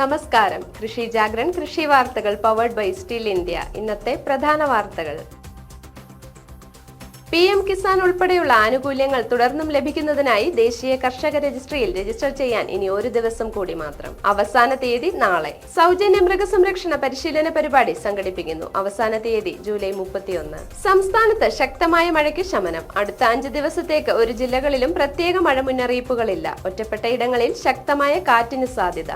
നമസ്കാരം. കൃഷി ജാഗ്രൻ കൃഷി വാർത്തകൾ പവേർഡ് ബൈ സ്റ്റീൽ ഇന്ത്യ ഇന്നത്തെ പ്രധാന വാർത്തകൾ. പി എം കിസാൻ ഉൾപ്പെടെയുള്ള ആനുകൂല്യങ്ങൾ തുടർന്നും ലഭിക്കുന്നതിനായി ദേശീയ കർഷക രജിസ്ട്രിയിൽ രജിസ്റ്റർ ചെയ്യാൻ ഇനി ഒരു ദിവസം കൂടി മാത്രം. അവസാന തീയതി നാളെ. സൗജന്യ മൃഗസംരക്ഷണ പരിശീലന പരിപാടി സംഘടിപ്പിക്കുന്നു. അവസാന തീയതി ജൂലൈ മുപ്പത്തിയൊന്ന്. സംസ്ഥാനത്ത് ശക്തമായ മഴയ്ക്ക് ശമനം. അടുത്ത അഞ്ച് ദിവസത്തേക്ക് ഒരു ജില്ലകളിലും പ്രത്യേക മഴ മുന്നറിയിപ്പുകളില്ല. ഒറ്റപ്പെട്ട ഇടങ്ങളിൽ ശക്തമായ കാറ്റിന് സാധ്യത.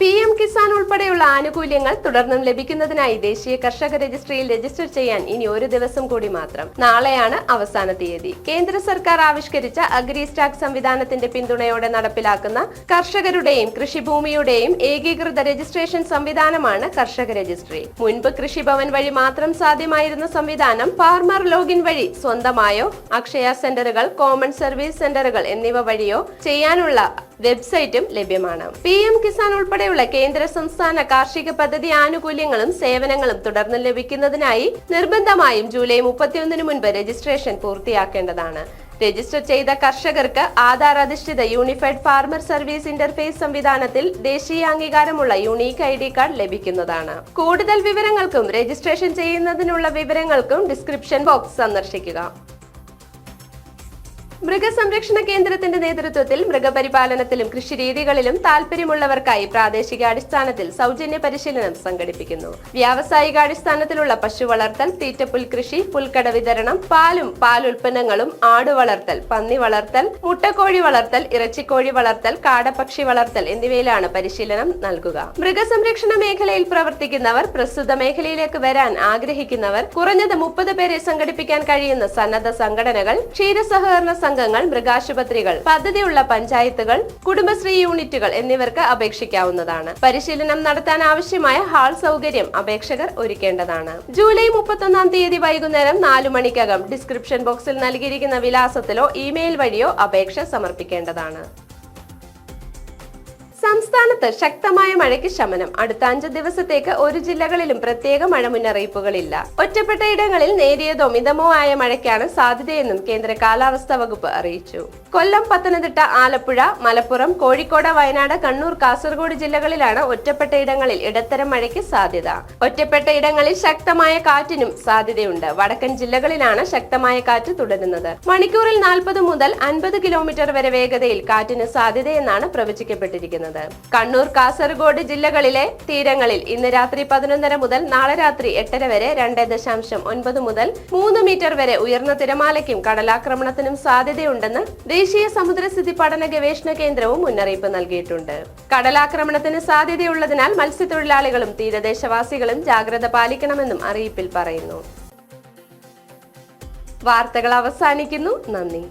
പി എം കിസാൻ ഉൾപ്പെടെയുള്ള ആനുകൂല്യങ്ങൾ തുടർന്നും ലഭിക്കുന്നതിനായി ദേശീയ കർഷക രജിസ്ട്രിയിൽ രജിസ്റ്റർ ചെയ്യാൻ ഇനി ഒരു ദിവസം കൂടി മാത്രം. നാളെയാണ് അവസാന തീയതി. കേന്ദ്ര സർക്കാർ ആവിഷ്കരിച്ച അഗ്രി സ്റ്റാക്ക് സംവിധാനത്തിന്റെ പിന്തുണയോടെ നടപ്പിലാക്കുന്ന കർഷകരുടെയും കൃഷിഭൂമിയുടെയും ഏകീകൃത രജിസ്ട്രേഷൻ സംവിധാനമാണ് കർഷക രജിസ്ട്രി. മുൻപ് കൃഷിഭവൻ വഴി മാത്രം സാധ്യമായിരുന്ന സംവിധാനം ഫാർമർ ലോഗിൻ വഴി സ്വന്തമായോ അക്ഷയ സെന്ററുകൾ കോമൺ സർവീസ് സെന്ററുകൾ എന്നിവ വഴിയോ ചെയ്യാനുള്ള വെബ്സൈറ്റും ലഭ്യമാണ്. പി എം കിസാൻ ഉൾപ്പെടെയുള്ള കേന്ദ്ര സംസ്ഥാന കാർഷിക പദ്ധതി ആനുകൂല്യങ്ങളും സേവനങ്ങളും തുടർന്ന് ലഭിക്കുന്നതിനായി നിർബന്ധമായും ജൂലൈ മുപ്പത്തിയൊന്നിന് മുൻപ് രജിസ്ട്രേഷൻ പൂർത്തിയാക്കേണ്ടതാണ്. രജിസ്റ്റർ ചെയ്ത കർഷകർക്ക് ആധാർ അധിഷ്ഠിത യൂണിഫൈഡ് ഫാർമർ സർവീസ് ഇന്റർഫേസ് സംവിധാനത്തിൽ ദേശീയ അംഗീകാരമുള്ള യുണീക്ക് ഐ ഡി കാർഡ് ലഭിക്കുന്നതാണ്. കൂടുതൽ വിവരങ്ങൾക്കും രജിസ്ട്രേഷൻ ചെയ്യുന്നതിനുള്ള വിവരങ്ങൾക്കും ഡിസ്ക്രിപ്ഷൻ ബോക്സ് സന്ദർശിക്കുക. മൃഗസംരക്ഷണ കേന്ദ്രത്തിന്റെ നേതൃത്വത്തിൽ മൃഗപരിപാലനത്തിലും കൃഷിരീതികളിലും താല്പര്യമുള്ളവർക്കായി പ്രാദേശിക അടിസ്ഥാനത്തിൽ സൗജന്യ പരിശീലനം സംഘടിപ്പിക്കുന്നു. വ്യാവസായികാടിസ്ഥാനത്തിലുള്ള പശു വളർത്തൽ തീറ്റപ്പുൽ കൃഷി പുൽക്കട വിതരണം പാലും പാലുൽപ്പന്നങ്ങളും ആട് വളർത്തൽ പന്നി വളർത്തൽ മുട്ടക്കോഴി വളർത്തൽ ഇറച്ചിക്കോഴി വളർത്തൽ കാടപ്പക്ഷി വളർത്തൽ എന്നിവയിലാണ് പരിശീലനം നൽകുക. മൃഗസംരക്ഷണ മേഖലയിൽ പ്രവർത്തിക്കുന്നവർ പ്രസ്തുത മേഖലയിലേക്ക് വരാൻ ആഗ്രഹിക്കുന്നവർ കുറഞ്ഞത് മുപ്പത് പേരെ സംഘടിപ്പിക്കാൻ കഴിയുന്ന സന്നദ്ധ സംഘടനകൾ ക്ഷീരസഹകരണ സംഘങ്ങൾ മൃഗാശുപത്രികൾ പദ്ധതിയുള്ള പഞ്ചായത്തുകൾ കുടുംബശ്രീ യൂണിറ്റുകൾ എന്നിവർക്ക് അപേക്ഷിക്കാവുന്നതാണ്. പരിശീലനം നടത്താൻ ആവശ്യമായ ഹാൾ സൗകര്യം അപേക്ഷകർ ഒരുക്കേണ്ടതാണ്. ജൂലൈ മുപ്പത്തൊന്നാം തീയതി വൈകുന്നേരം നാലു മണിക്കകം ഡിസ്ക്രിപ്ഷൻ ബോക്സിൽ നൽകിയിരിക്കുന്ന വിലാസത്തിലോ ഇമെയിൽ വഴിയോ അപേക്ഷ സമർപ്പിക്കേണ്ടതാണ്. സംസ്ഥാനത്ത് ശക്തമായ മഴയ്ക്ക് ശമനം. അടുത്ത അഞ്ച് ദിവസത്തേക്ക് ഒരു ജില്ലകളിലും പ്രത്യേക മഴ മുന്നറിയിപ്പുകളില്ല ഒറ്റപ്പെട്ട ഇടങ്ങളിൽ നേരിയതോ മിതമോ ആയ മഴയ്ക്കാണ് സാധ്യതയെന്നും കേന്ദ്ര കാലാവസ്ഥാ വകുപ്പ് അറിയിച്ചു. കൊല്ലം പത്തനംതിട്ട ആലപ്പുഴ മലപ്പുറം കോഴിക്കോട് വയനാട് കണ്ണൂർ കാസർഗോഡ് ജില്ലകളിലാണ് ഒറ്റപ്പെട്ട ഇടങ്ങളിൽ ഇടത്തരം മഴയ്ക്ക് സാധ്യത. ഒറ്റപ്പെട്ട ഇടങ്ങളിൽ ശക്തമായ കാറ്റിനും സാധ്യതയുണ്ട്. വടക്കൻ ജില്ലകളിലാണ് ശക്തമായ കാറ്റ് തുടരുന്നത്. മണിക്കൂറിൽ നാൽപ്പത് മുതൽ അൻപത് കിലോമീറ്റർ വരെ വേഗതയിൽ കാറ്റിന് സാധ്യതയെന്നാണ് പ്രവചിക്കപ്പെട്ടിരിക്കുന്നത്. കണ്ണൂർ കാസർഗോഡ് ജില്ലകളിലെ തീരങ്ങളിൽ ഇന്ന് രാത്രി പതിനൊന്നര മുതൽ നാളെ രാത്രി എട്ടര വരെ രണ്ട് ദശാംശം ഒൻപത് മുതൽ മൂന്ന് മീറ്റർ വരെ ഉയർന്ന തിരമാലയ്ക്കും കടലാക്രമണത്തിനും സാധ്യതയുണ്ടെന്ന് ദേശീയ സമുദ്രസ്ഥിതി പഠന ഗവേഷണ കേന്ദ്രവും മുന്നറിയിപ്പ് നൽകിയിട്ടുണ്ട്. കടലാക്രമണത്തിന് സാധ്യതയുള്ളതിനാൽ മത്സ്യത്തൊഴിലാളികളും തീരദേശവാസികളും ജാഗ്രത പാലിക്കണമെന്നും അറിയിപ്പിൽ പറയുന്നു. വാർത്തകൾ അവസാനിക്കുന്നു. നന്ദി.